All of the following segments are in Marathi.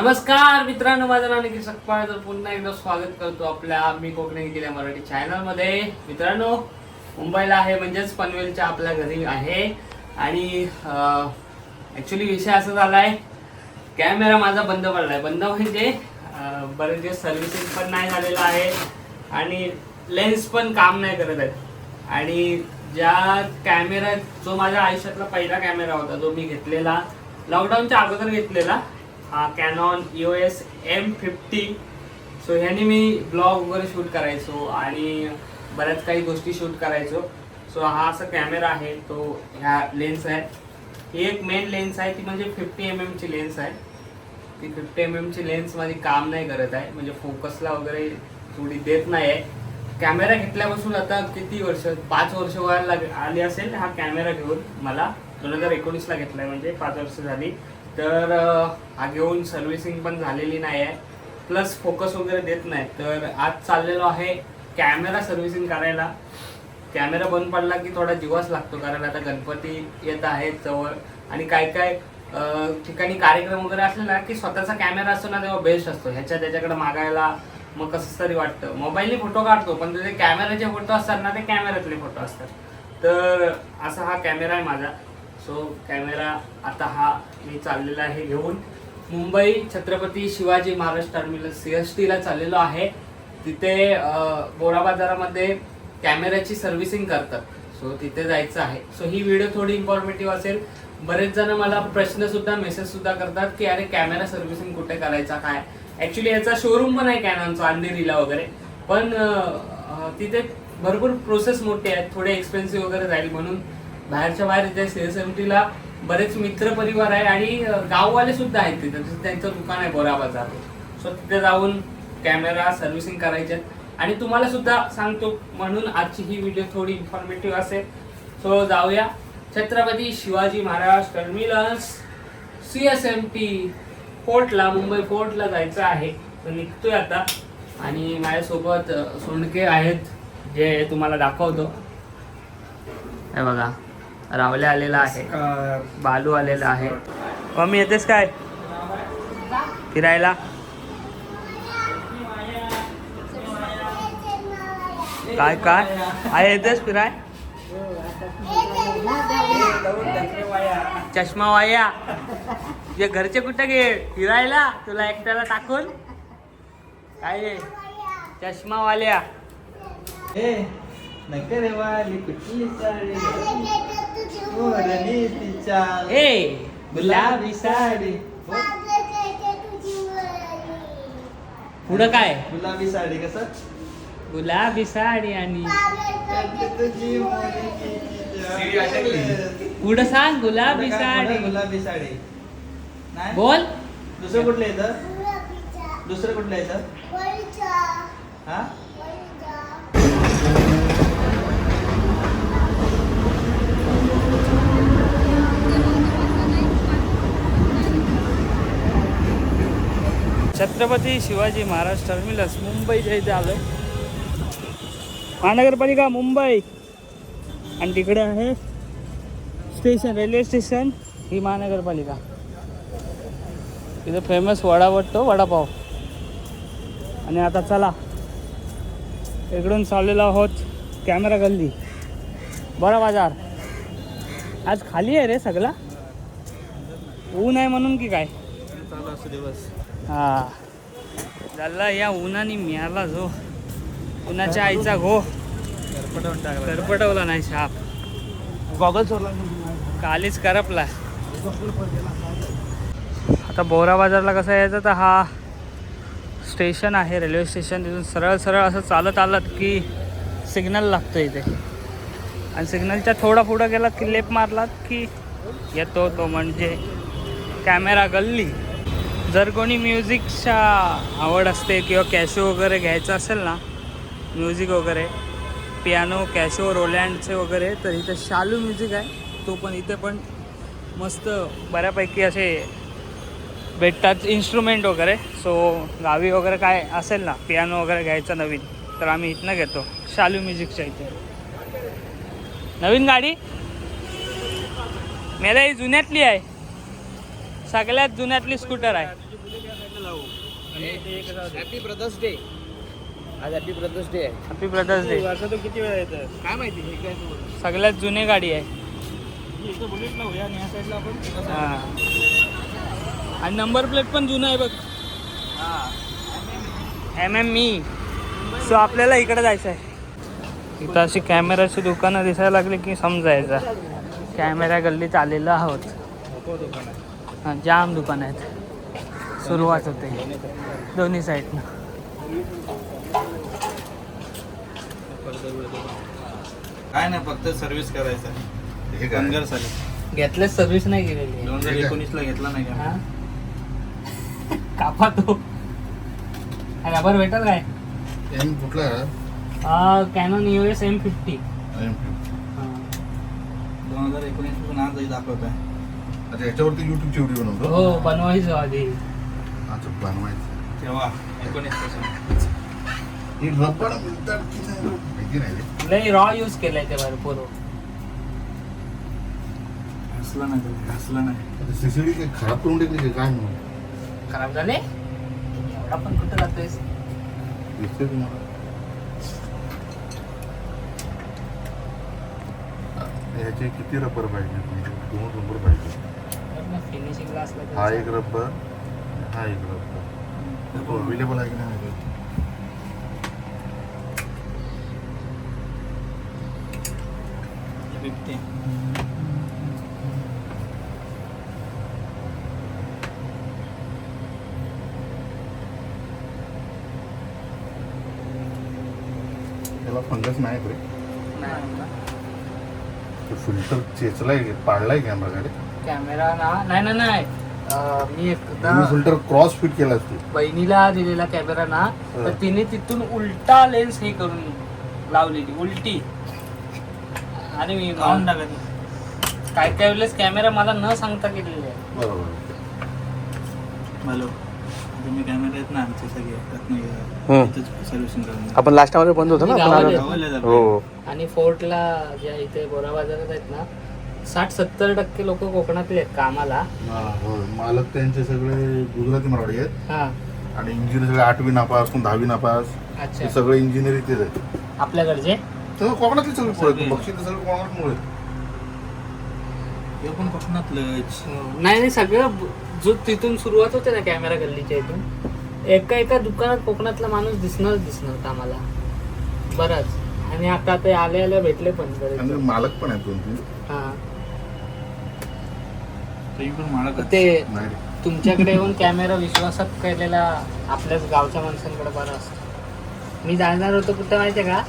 नमस्कार मित्रांनो माझं नाव निखिल सकपाळ. तर पुन्हा एकदा स्वागत करतो आपल्या मी कोकणी केल्या मराठी चॅनलमध्ये मित्रांनो मुंबईला आहे म्हणजेच पनवेलच्या आपल्या घरी आहे. आणि ॲक्च्युली विषय असा झाला आहे कॅमेरा माझा बंद पडला आहे बंद म्हणजे बरेच दिवस सर्व्हिसिंग पण नाही झालेलं आहे आणि लेन्स पण काम नाही करत आहेत. आणि ज्या कॅमेरा जो माझ्या आयुष्यातला पहिला कॅमेरा होता जो मी घेतलेला लॉकडाऊनच्या अगोदर घेतलेला हा कॅनॉन इओ एस एम फिफ्टी सो ह्याने मी ब्लॉग वगैरे शूट करायचो आणि बऱ्याच काही गोष्टी शूट करायचो. सो हा असा कॅमेरा आहे. तो ह्या लेन्स आहे. ही एक मेन लेन्स आहे. ती म्हणजे फिफ्टी एम एमची लेन्स आहे. ती फिफ्टी एम एमची लेन्स माझी काम नाही करत आहे. म्हणजे फोकसला वगैरे थोडी देत नाही आहे. कॅमेरा घेतल्यापासून आता किती वर्ष? पाच वर्ष व्हायला लाग आली असेल हा कॅमेरा घेऊन मला. दोन हजार एकोणीसला घेतला आहे म्हणजे पाच वर्ष झाली. तर हा घेऊन सर्व्हिसिंग पण झालेली नाही आहे प्लस फोकस वगैरे देत नाही. तर आज चाललेलो आहे कॅमेरा सर्व्हिसिंग करायला. कॅमेरा बंद पडला की थोडा दिवस लागतो कारण आता गणपती येत आहेत जवळ. आणि काय काय ठिकाणी कार्यक्रम वगैरे असले ना की स्वतःचा कॅमेरा असतो ना तेव्हा बेस्ट असतो. ह्याच्या त्याच्याकडे मागायला मग कसं तरी वाटतं. मोबाईलने फोटो काढतो पण त्याचे कॅमेऱ्याचे फोटो असतात ना ते कॅमेऱ्यातले फोटो असतात. तर असा हा कॅमेरा आहे माझा. सो कॅमेरा आता हा मी चाललेला आहे घेऊन. Mumbai Chhatrapati Shivaji Maharaj terminus C S टीला चाललेलो आहे. तिथे बोरा बाजारामध्ये कॅमेऱ्याची सर्व्हिसिंग करतात. सो तिथे जायचं आहे. सो ही व्हिडिओ थोडी इन्फॉर्मेटिव्ह असेल. बरेच जण मला प्रश्न सुद्धा मेसेज सुद्धा करतात की अरे कॅमेरा सर्व्हिसिंग कुठे करायचा काय? ऍक्च्युली याचा शोरूम पण आहे कॅनॉनचा अंधेरीला वगैरे. पण तिथे भरपूर प्रोसेस मोठे आहेत. थोडे एक्सपेन्सिव्ह वगैरे जाईल म्हणून. बाहेरच्या बाहेर त्या सी एस एम बरेच मित्र परिवार आहे आणि गाववाले सुद्धा आहेत तिथे. जसं त्यांचं दुकान आहे बोरा बाजार. सो तिथे जाऊन कॅमेरा सर्व्हिसिंग करायचे. आहेत. आणि तुम्हाला सुद्धा सांगतो म्हणून आजची ही व्हिडिओ थोडी इन्फॉर्मेटिव्ह असेल. सो जाऊया. Chhatrapati Shivaji Maharaj terminus C S M T फोर्टला Mumbai फोर्टला जायचं आहे. तर निघतोय आता. आणि माझ्यासोबत सोंडके आहेत. जे तुम्हाला दाखवतो. हे बघा. रावले आलेला आहे. बालू आलेला आहे. कमी येतेस काय? फिरायला? काय काय? आहे येतेस फिराय? चष्मा वाया तुझे घरचे कुठे गे? फिरायला? तुला एकट्याला टाकून? काय रे? चष्मा वाल्या ए नकरवाली कुठली मोरनी तिच्या ए गुलाबी साडी पुढं काय? गुलाबी साडी कसं? गुलाबी साडी आणि तुझी. पुढं सांग गुलाबी? साडी. गुलाबी साडी. नाही? बोल. दुसरं कुठलं येतं दुसरं कुठलं येतं हा? छत्रपती शिवाजी महाराज टर्मिनस मुंबईच्या इथे आलोय. महानगरपालिका मुंबई. आणि तिकडे आहे स्टेशन रेल्वे स्टेशन ही महानगरपालिका. तिथे फेमस वडा वाटतो वडापाव. आणि आता चला इकडून चाललेलो आहोत कॅमेरा गल्ली. बडा बाजार. आज खाली आहे रे सगळा. ऊन आहे म्हणून की काय? दिवस. हा. झाला या उन्हाने मिळाला जो. उन्हाच्या आईचा घो. पटवून टाकला. करपटवला नाही शाप गॉगल चोरला कालीच करपला. आता बोरा बाजारला कसं यायचं तर हा स्टेशन आहे रेल्वे स्टेशन. तिथून सरळ सरळ असं चालत आलात की सिग्नल लागतं इथे. आणि सिग्नलच्या थोडा पुढं गेलात की लेप मारलात की येतो तो म्हणजे कॅमेरा गल्ली. जर कोणी म्युझिकच्या आवड असते किंवा कॅशो वगैरे घ्यायचं असेल ना म्युझिक वगैरे पियानो कॅशो रोलँडचे वगैरे तर इथे शालू म्युझिक आहे. तो पण इथे पण मस्त बऱ्यापैकी असे भेटतात इन्स्ट्रुमेंट वगैरे. सो गावी वगैरे काय असेल ना पियानो वगैरे घ्यायचं नवीन तर आम्ही इथनं घेतो. शालू म्युझिकच्या इथे. नवीन गाडी? मेरा ही जुन्यातली आहे. सगळ्यात जुन्यातली स्कूटर आहे. हॅपी ब्रदर्स डे आज हॅपी ब्रदर्स डे आहे. हॅपी ब्रदर्स डे वर्षातून किती वेळा येतं? काय माहिती हे काय तू सगळ्यात जुनी गाडी आहे. इथं बुलेटला होऊया आणि ह्या साईडला आपण हा. आणि नंबर प्लेट पण जुना आहे बघ. एम एम मी सो आपल्याला इकडे जायचं आहे इथं अशी कॅमेराची दुकानं दिसायला लागली की समजायचं. कॅमेरा गल्लीत आलेलो आहोत. दुकान आहे. हा, जाम दुकान आहेत. सुरुवात होते. दोन्ही साईडनं काय नाही फक्त सर्व्हिस करायचं हे गंगर चालेल घेतलेच सर्व्हिस नाही केलेली. दोन हजार ठीक आहे. एकोणीसला घेतला नाही का? हा? कापा तो. रबर भेटल काय? एम कुठला Canon U S M fifty दोन हजार एकोणीसपासून आजही दाखवत आहे अच्छा याच्यावरती युट्यूबची व्हिडिओ बनवतो? हो बनवायचो आधी. बनवायचं. तेव्हा एकोणीस हे रबर म्हणतात की नाही? माहिती नाही रे. लय रॉ यूज केलाय ते भरपूर. हसला नाही तो, हसला नाही. सीसीडी काही खराब करून टाकली की काय म्हणून? खराब झाले? एवढा पण कुठं राहतोयस दिसते तुम्हाला. ह्याचे किती रबर पाहिजे? म्हणजे दोन रबर पाहिजे. हा एक रबर अवेलेबल आहे की नाही. फिफ्टी त्याला फंगस नाही रे नाही फिल्टर चेचलाय पाडलाय कॅमेराकडे कॅमेरा ना नाही ना नाही मी एकदा फिल्टर क्रॉस फिट केला बहिणीला दिलेला कॅमेरा ना तर. तिने तिथून उलटा लेन्स हे करून लावलेली उलटी. आणि मी लावून टाकायचं काय काय वेळेस कॅमेरा मला न सांगता केलेले आहे. बरोबर. हॅलो. तुम्ही कॅमेरा आहेत ना आमचे सगळे. हं. रत्नागिरी सर्व्हिसिंग करून आपण लास्टमध्ये बंद होतो ना. हो. आणि फोर्टला ज्या इथे बोरा बाजारात आहेत ना साठ सत्तर टक्के लोक कोकणातले आहेत कामाला. हा, हो. मालक त्यांचे सगळे गुजराती मराठी आहेत. हा. आणि इंजिनियर सगळे आठवी नापास कोण दहावी नापास. अच्छा. हे सगळे इंजिनियर इथेच आहेत. आपल्याकडचे? तर कोकणातले सगळे. पोरं बक्षीस तर सगळे कोकणात मुळे हे पण कोकणातलंच नाही नाही सगळं ब- जो तिथून सुरुवात होते ना कॅमेरा गल्लीच्या इथून एका एका दुकानात कोकणातला माणूस दिसणार दिसणार कामाला बराच. आणि आता ते आले आले भेटले पण बरेच. आणि मालक पण आहेत दोन तीन हा. ते. तुमच्याकडे येऊन कॅमेरा विश्वासात केलेला आपल्याच गावच्या माणसांकडे बरा असतो. मी जाणार होतो कुठं माहितीये का?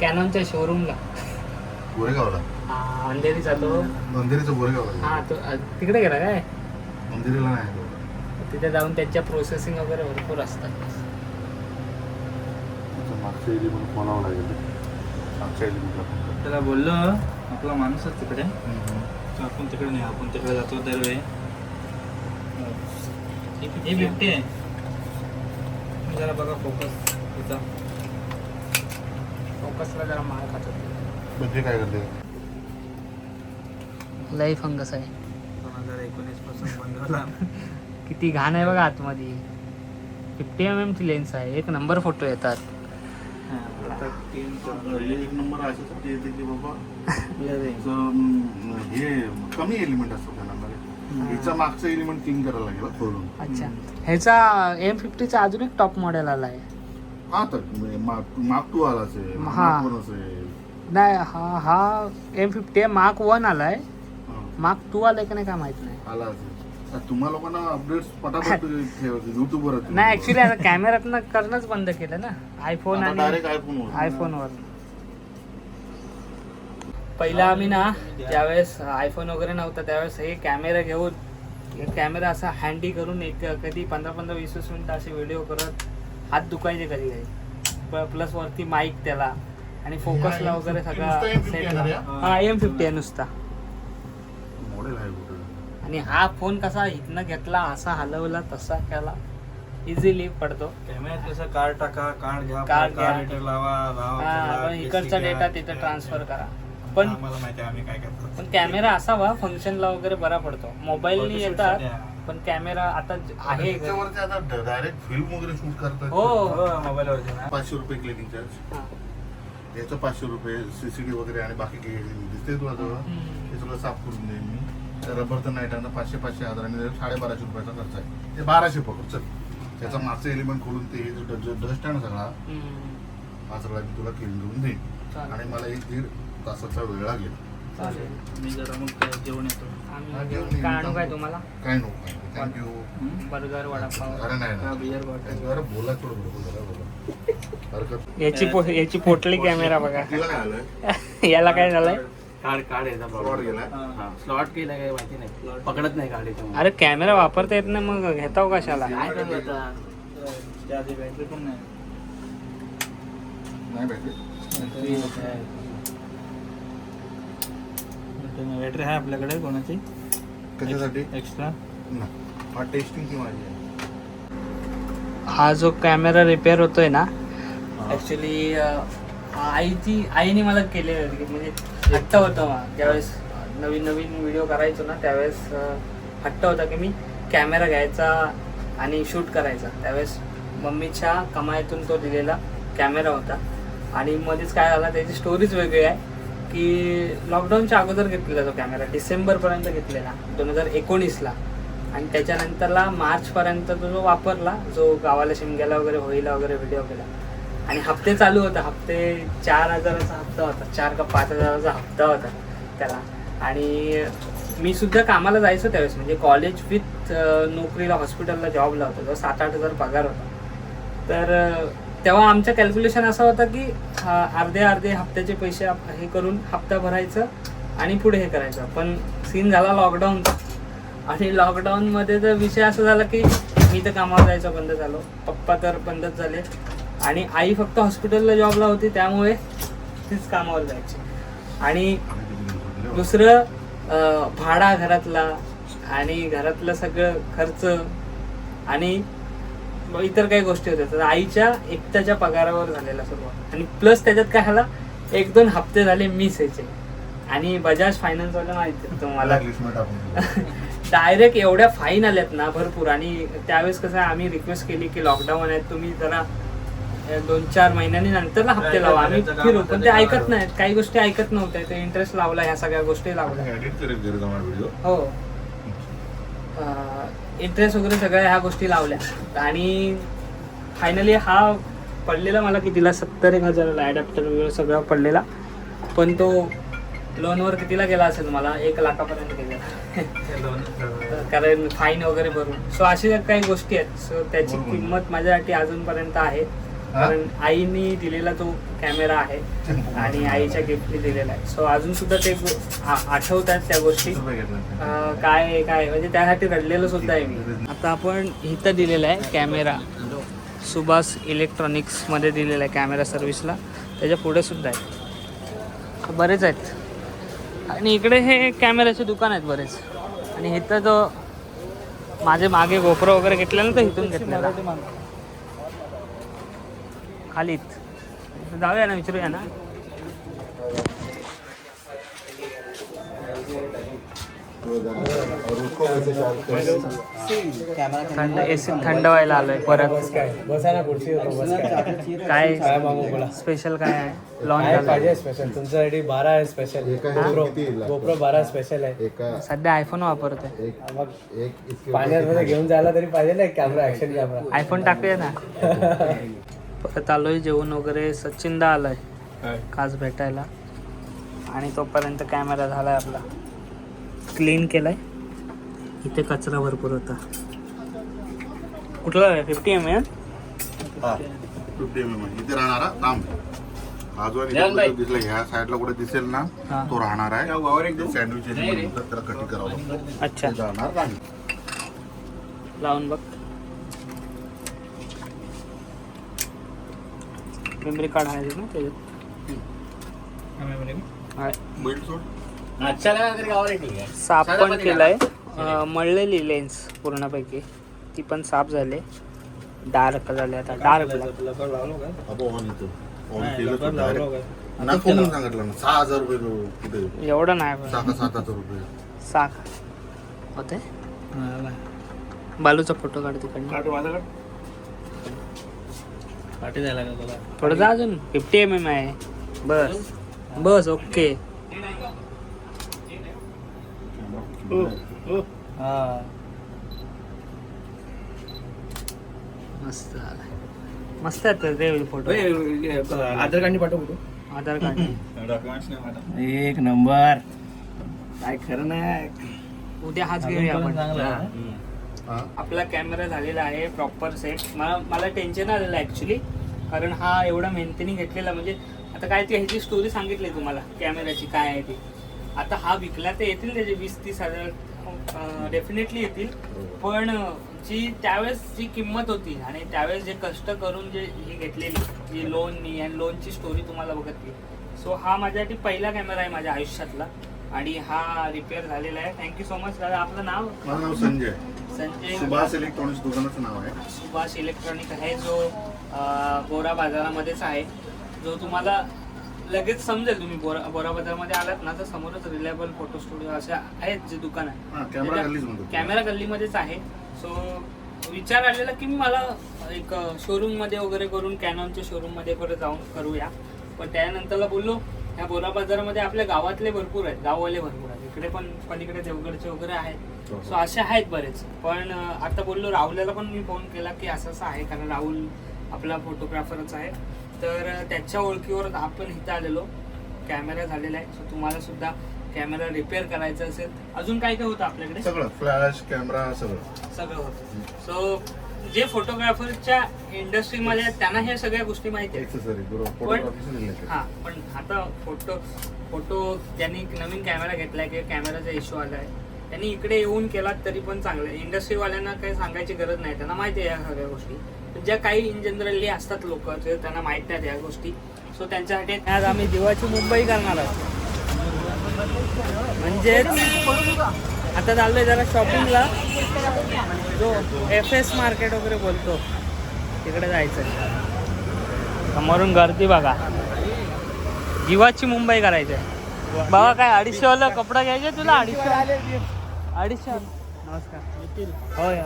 कॅनॉनच्या शोरूमला गोरेगावला. अंधेरी गोरेगावला. हा तो तिकडे गेला काय? मंदिरीला नाही तो. तिथे जाऊन त्यांच्या प्रोसेसिंग वगैरे भरपूर असतात. लागेल. मागच्या. त्याला बोललो आपला माणूसच तिकडे. आपण तिकडे नाही आपण तिकडे जातो दरवेळी. हे बिबटे आहे. जरा बघा फोकस तिचा. फोकसला जरा मार खात होते. म्हणजे काय करते? लई फंगस आहे. दोन हजार एकोणीसपासून बंद किती घाण आहे बघा आतमध्ये. फिफ्टी एम एम ची लेन्स आहे. एक नंबर फोटो येतात. आता तीन एक नंबर अशासाठी येते की बाबा चार याचं, अं, हे कमी एलिमेंट असतो त्या नंबर हिचा मागचा एलिमेंट किंग करायला लागेल खोलून. अच्छा. ह्याचा एम फिफ्टीचा अजून एक टॉप मॉडेल आलाय हा तर म्हणजे माग माग टू आला असेल हा. माग वन असेल. नाही हा हा एम फिफ्टी आहे मार्क वन आलाय. हा, मार्क टू आलाय का नाही काय माहीत नाही. आला असेल. आता तुम्हा लोकांना अपडेट्स पटापट नाही ऍक्च्युली आता कॅमेऱ्यातनं करणंच बंद केलं ना. आयफोन आणि डायरेक्ट आयफोन आयफोनवर पहिला आम्ही ना ज्यावेळेस आयफोन वगैरे नव्हता त्यावेळेस हे कॅमेरा घेऊन कॅमेरा असा हँडी करून एक कधी पंधरा पंधरा वीस वीस मिनिटं असे व्हिडिओ करत हात दुखायचे कधी कधी. प्लस वरती माईक त्याला. आणि फोकसला वगैरे सगळा नुसता M50 सेट? हा एम फिफ्टी आहे नुसता. आणि हा फोन कसा इथनं घेतला असा हलवला तसा केला. इझिली पडतो. कॅमेऱ्यात कसं? कार्ड टाका कार्ड घ्या कार्ड लावा हा, पण इकडचा डेटा तिथे ट्रान्सफर. करा. पण आम्हाला माहिती आहे आम्ही काय करतो. पण कॅमेरा असावा फंक्शनला वगैरे बरा पडतो. मोबाईलनी येतात पण कॅमेरा आता ज- आहे. आता डायरेक्ट फिल्म वगैरे शूट करतात. हो. मोबाईलवरती ना. पाचशे रुपये क्लिनिंग चार्ज हा. याचं पाचशे रुपये सीसीडी वगैरे आणि बाकी काही दिसते तुला जवळ हम्म. ते तुला साफ करून देईन मी. तर रबरचं नाही टाकणं पाचशे पाचशे हजारांनी साडेबाराशे रुपयाचा खर्च आहे. ते बाराशे पकड चल त्याचा मागचं एलिमेंट खोलून ते हे जो डस्ट आहे ना सगळा. हा सगळा मी तुला क्लीन करून देईन. चालेल. आणि मला एक दीड तासाचा वेळ लागेल. चालेल. मी जरा मग काय जेवण येतो. हा, आम्ही घेऊन ये. काय आणू काय तुम्हाला? काय नको थँक्यू बर्गर वडापाव. अरे नाही हा, ना बियर बॉटल अरे बोला थोडं बरोबर जरा बोला हरकत याची पो- याची पोटली कॅमेरा बघा. तिला काय आलंय याला काय झालंय? कार्ड कार्ड फ्रॉड गेलाय स्लॉट केला काय माहिती नाही. पकडत नाही कार्ड याच्यामुळे अरे कॅमेरा वापरता येत नाही मग घेताव कशाला? काय करू आता. त्याआधी बॅटरी पण नाही. नाही भेटले बॅटरी आहे. आपल्याकडे कोणाची? कशासाठी? एक्स्ट्रा ना. हा टेस्टिंग ची माझी आहे. हा जो कॅमेरा रिपेअर होतोय ना ऍक्च्युली आईची आईने मला केले म्हणजे हट्ट होतं मग ज्यावेळेस नवीन नवीन व्हिडिओ करायचो ना त्यावेळेस हट्ट होता की मी कॅमेरा घ्यायचा आणि शूट करायचा. त्यावेळेस मम्मीच्या कमाईतून तो दिलेला कॅमेरा होता. आणि मध्येच काय झाला त्याची स्टोरीज वेगळी आहे की लॉकडाऊनच्या अगोदर घेतलेला तो कॅमेरा डिसेंबरपर्यंत घेतलेला दोन हजार एकोणीसला. आणि त्याच्यानंतरला मार्चपर्यंत तो जो वापरला जो गावाला शिमग्याला वगैरे होईला वगैरे व्हिडिओ केला आणि हप्ते चालू होता. हप्ते चार हजाराचा हप्ता होता. चार का पाच हजाराचा हप्ता होता त्याला. आणि मी सुद्धा कामाला जायचो त्यावेळेस. म्हणजे कॉलेज विथ नोकरीला हॉस्पिटलला जॉबला होता. जो सात आठ हजार पगार होता. तर तेव्हा आमचं कॅल्क्युलेशन असं होतं की अर्धे अर्धे हप्त्याचे पैसे हे करून हप्ता भरायचं आणि पुढे हे करायचं. पण सीन झाला लॉकडाऊनचा आणि लॉकडाऊनमध्ये तर विषय असा झाला की मी तर कामावर जायचं बंद झालो. पप्पा तर बंदच झाले. आणि आई फक्त हॉस्पिटलला जॉबला होती त्यामुळे तीच कामावर जायची. आणि दुसरं भाडा घरातला आणि घरातलं सगळं खर्च आणि इतर काही गोष्टी होत्या. तर आईच्या एकट्याच्या पगारावर झालेला सुरुवात आणि प्लस त्याच्यात काय झाला एक दोन हप्ते झाले मिस यायचे. आणि बजाज फायनान्स वाला माहिती तुम्हाला. डायरेक्ट एवढ्या फाईन आल्यात ना भरपूर. आणि त्यावेळेस कसं आम्ही रिक्वेस्ट केली की लॉकडाऊन आहे तुम्ही जरा दोन चार महिन्यांनी नंतरला हप्ते लावा. आम्ही फिरू पण ते ऐकत नाहीत. काही गोष्टी ऐकत नव्हत्या. ते इंटरेस्ट लावला ह्या सगळ्या गोष्टी लावल्या. हो. इंटरेस्ट वगैरे सगळ्या ह्या गोष्टी लावल्या. आणि फायनली हा पडलेला मला कितीला? सत्तर एक हजाराला ॲडॅप्टर वगैरे सगळं पडलेला. पण तो लोनवर कितीला गेला असेल मला? एक लाखापर्यंत गेला. कारण फाईन वगैरे भरून. सो अशा काही गोष्टी आहेत. सो त्याची. किंमत माझ्यासाठी अजूनपर्यंत आहे. कारण आईनी दिलेला तो कॅमेरा आहे आणि आईच्या गिफ्टने दिलेला आहे. सो अजून सुद्धा ते आठवत आहेत त्या गोष्टी. काय काय म्हणजे त्यासाठी रडलेलं सुद्धा आहे मी. आता आपण इथं दिलेलं आहे कॅमेरा. सुभाष इलेक्ट्रॉनिक्समध्ये दिलेला आहे कॅमेरा सर्व्हिसला. त्याच्या पुढे सुद्धा आहे. बरेच आहेत. आणि इकडे हे कॅमेऱ्याचे दुकान आहेत बरेच. आणि इथं जो माझे मागे गोप्रो वगैरे घेतलेला तर इथून घेतलेला. खालीत. जाऊया ना विचारूया ना. थंड एसी थंड व्हायला आलोय परत. काय स्पेशल काय आहे झालं पाहिजे स्पेशल तुमच्यासाठी बारा आहे स्पेशल गोप्रो बारा स्पेशल आहे. सध्या आयफोन वापरतोय. पाण्यामध्ये घेऊन जायला तरी पाहिजे ना कॅमेरा ऍक्शन कॅमेरा आयफोन टाकूया ना. परत आलोय जेवण वगैरे. सचिनदा आलाय. खास भेटायला. आणि तोपर्यंत कॅमेरा झालाय आपला. क्लीन केलाय. इथे कचरा भरपूर होता. कुठला फिफ्टी एम एम हा. फिफ्टी एम एम इथे राहणारा तांब हा जो आहे दिसला ह्या साईडला कुठे दिसेल ना. तो राहणार आहे. सँडविच त्याला कटिंग करावं? लागतं अच्छा लावून बघ. मेमरी कार्ड आहे ना त्याच्यात? साफ पण. केलाय. मळलेली लेन्स पूर्णपैकी. ती पण साफ झाले. डार्क झाले आता. डार्क एवढं नाही साख. होते बालूचा फोटो काढ तिकडनं. जायला का तुला. थोडं जा अजून. फिफ्टी एम एम आहे. बस. बस ओके हो हो. मस्त मस्त आहेत ते फोटो आधार कार्ड पाठव कुठं आधार कार्ड. एक नंबर. काय खरं नाही. उद्या हाच घेऊया आपण. हम्म. आपला कॅमेरा झालेला आहे प्रॉपर सेट मला मला टेन्शन आलेलं ॲक्च्युली कारण हा एवढा मेहनतीने घेतलेला म्हणजे आता काय ती ह्याची स्टोरी सांगितली तुम्हाला कॅमेऱ्याची काय आहे ती. आता हा विकला तर येतील त्याचे वीस तीस हजार डेफिनेटली येतील. पण जी त्यावेळेस जी किंमत होती आणि त्यावेळेस जे कष्ट करून जे ही घेतलेली जी लोननी आणि लोनची स्टोरी तुम्हाला बघतली सो हा माझ्यासाठी पहिला कॅमेरा आहे माझ्या आयुष्यातला. आणि हा रिपेअर झालेला आहे. थँक्यू सो मच दादा आपलं नाव? माझं नाव संजय. संजय. सुभाष इलेक्ट्रॉनिक्स दुकानाचं नाव आहे. सुभाष इलेक्ट्रॉनिक आहे जो बोरा बाजारामध्येच आहे. जो तुम्हाला लगेच समजेल तुम्ही बोरा बोरा बाजारामध्ये आलात ना तर समोरच रिलायबल फोटो स्टुडिओ असे आहेत जे दुकान आहे. कॅमेरा गल्लीच म्हणतो. कॅमेरा गल्लीमध्येच आहे. सो विचार आलेला की मला एक शोरूममध्ये वगैरे करून कॅनॉनच्या शोरूममध्ये वगैरे जाऊन करूया. पण त्यानंतरला बोललो ह्या बोरा बाजारामध्ये आपल्या गावातले भरपूर आहेत गाववाले भरपूर आहेत. इकडे पण पलीकडे देवगडचे वगैरे आहेत. सो असे आहेत बरेच. पण आता बोललो राहुल्याला पण मी फोन केला की असं असं आहे कारण राहुल आपला फोटोग्राफरच आहे. तर त्याच्या ओळखीवर आपण इथं आलेलो. कॅमेरा झालेला आहे. सो तुम्हाला सुद्धा कॅमेरा रिपेअर करायचा असेल. अजून काय काय होतं आपल्याकडे? सगळं. फ्लॅश कॅमेरा सगळं. सगळं होतं. सो जे फोटोग्राफरच्या इंडस्ट्रीमध्ये आहेत त्यांना ह्या सगळ्या गोष्टी माहिती आहेत. एक्सेसरी बरोबर. फोटोग्राफीचं रिलेटेड हा पण आता फोटो फोटो ज्यांनी नवीन कॅमेरा घेतलाय किंवा कॅमेराचा इश्यू आलाय त्यांनी इकडे येऊन केलात तरी पण चांगलं इंडस्ट्रीवाल्यांना काही सांगायची गरज नाही त्यांना माहिती आहे या सगळ्या गोष्टी. पण ज्या काही इन जनरली असतात लोक जे त्यांना माहीत नाहीत या गोष्टी सो त्यांच्यासाठी आज आम्ही दिवाची मुंबई करणार आहोत. म्हणजेच आता चाललोय जरा शॉपिंगला जो एफ एस मार्केट वगैरे बोलतो तिकडे जायचं समोरून गर्दी बघा. जीवाची मुंबई करायची आहे बाबा काय अडीचशे वाला कपडा घ्यायचे तुला? अडीचशे. अडीचशे. नमस्कार. हो या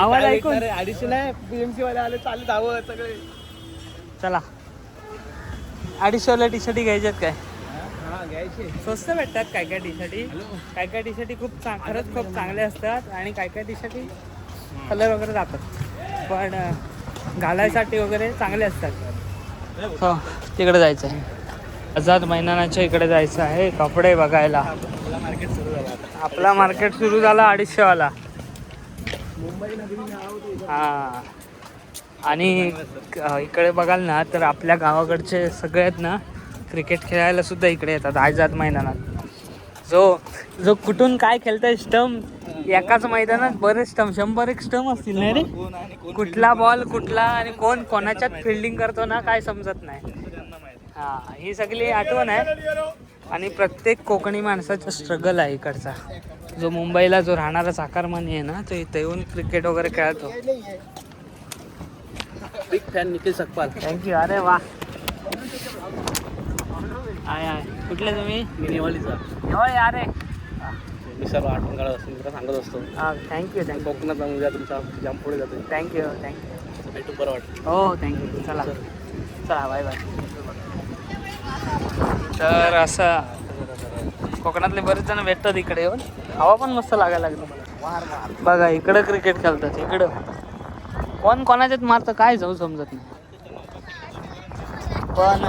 आवाज ऐकून. अडीचशे बीएमसी वाले आले चालले धावत सगळे. चला. अडीचशे वाल्या टी शर्टी घ्यायच्यात काय? स्वस्त भेटतात काय काय टी शर्टी काय काय टी शर्टी खूप चांग खरंच खूप चांगले असतात आणि काय काय टी शर्टी कलर वगैरे जातात. पण घालायसाठी वगैरे चांगले असतात. हो तिकडे जायचं आहे आझाद मैदानाच्या इकडे जायचं आहे. कपडे बघायला. मार्केट सुरू झालं आता आपला मार्केट सुरू झाला अडीचशेवाला हा. आणि इकडे बघाल ना तर आपल्या गावाकडचे सगळे आहेत ना क्रिकेट खेळायला सुद्धा इकडे येतात आझाद मैदानात. जो जो कुठून काय खेळताय स्टम एकाच मैदानात बरेच स्टम शंभर एक स्टम असतील नाही रे? कुठला बॉल कुठला आणि कोण कोणाच्यात फिल्डिंग करतो ना काय समजत नाही. हा ही सगळी आठवण आहे. आणि प्रत्येक कोकणी माणसाचा स्ट्रगल आहे इकडचा. जो मुंबईला जो राहणारा चाकारमानी आहे ना तो इथे येऊन क्रिकेट वगैरे खेळतो. Big fan Nikhil Sakpal. Thank you अरे वा. आय आय. कुठले तुम्ही? मी निवालीचा होय अरे. मी सर्व आठवण काढत असतो मी सांगत असतो. हा थँक्यू थँक्यू कोकणात जाऊन उद्या तुमचा जाम पुढे जातो. थँक्यू थँक्यू भेटू बरं वाटतं हो थँक्यू चला. चला. बाय बाय तर असं कोकणातले बरेच जण भेटतात इकडे येऊन. हवा पण मस्त लागायला लागली. बघा इकडं क्रिकेट खेळतात इकडं. कोण कोणाच्यात मारतं काय जाऊ समजत नाही. पण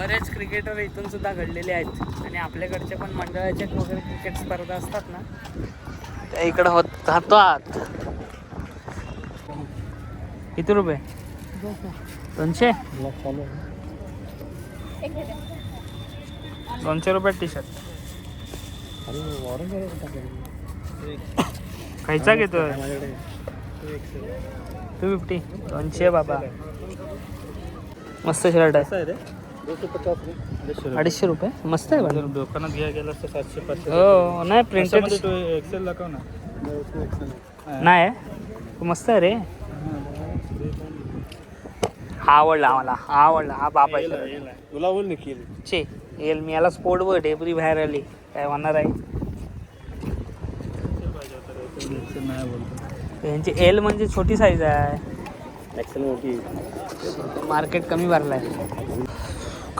बरेच क्रिकेटर इथून सुद्धा घडलेले आहेत. आणि आपल्याकडचे पण मंडळाचे वगैरे क्रिकेट स्पर्धा असतात ना. त्या इकडं होत राहतात. किती रुपये? दोनशे? दोनशे रुपये टी शर्ट खायचा घेतोय टू फिफ्टी दोनशे बाबा. मस्त शर्ट आहे. अडीचशे रुपये? मस्त आहे पण दुकानात घ्या गेलं सातशे पाचशे हो नाही प्रिंटेड एक्सेल दाखव ना. नाही मस्त आहे रे. हा आवडला आम्हाला हा आवडला. हा बाबा आहे. तुला बोल निखिल चे येल मी याला स्पोर्ट वर ढेबरी बाहेर आली काय म्हणणार आहे? यांची एल म्हणजे छोटी साईज आहे. मोठी मार्केट कमी भरलाय.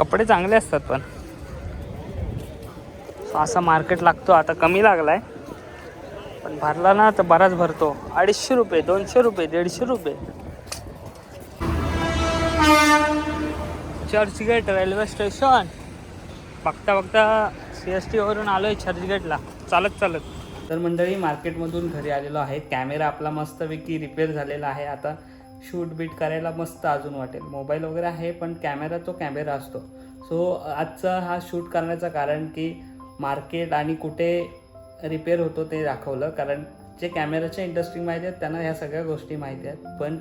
कपडे चांगले असतात पण. So असा मार्केट लागतो आता कमी लागलाय. पण भरला ना तर बराच भरतो. अडीचशे रुपये दोनशे रुपये दीडशे रुपये. चर्चगेट रेल्वे स्टेशन बघता बघता सी एस टीवरून आलो आहे चर्चगेटला. चालत चालत. तर मंडळी मार्केटमधून घरी आलेलो आहे. कॅमेरा आपला मस्तपैकी रिपेअर झालेला आहे. आता शूट बीट करायला मस्त अजून वाटेल. मोबाईल वगैरे आहे पण कॅमेरा तो कॅमेरा असतो. सो आजचा हा शूट करण्याचं कारण की मार्केट आणि कुठे रिपेअर होतो ते दाखवलं. कारण जे कॅमेराच्या इंडस्ट्री माहिती आहेत त्यांना ह्या सगळ्या गोष्टी माहिती आहेत. पण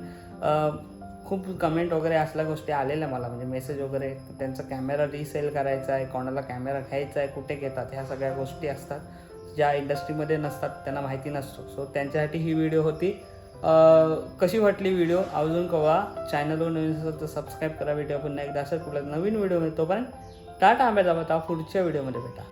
खूप कमेंट वगैरे असल्या गोष्टी आलेल्या मला. म्हणजे मेसेज वगैरे त्यांचा कॅमेरा रिसेल करायचा आहे कोणाला कॅमेरा घ्यायचा आहे कुठे घेतात ह्या सगळ्या गोष्टी असतात. ज्या इंडस्ट्रीमध्ये नसतात त्यांना माहिती नसतो. सो त्यांच्यासाठी ही व्हिडिओ होती. कशी वाटली व्हिडिओ अजून कवा? चॅनलवर नवीन असेल तर सबस्क्राईब करा. व्हिडिओ पुन्हा एकदा असं कुठला नवीन व्हिडिओ मिळतो पण टाटा आंब्याचा बता पुढच्या व्हिडिओमध्ये भेटा.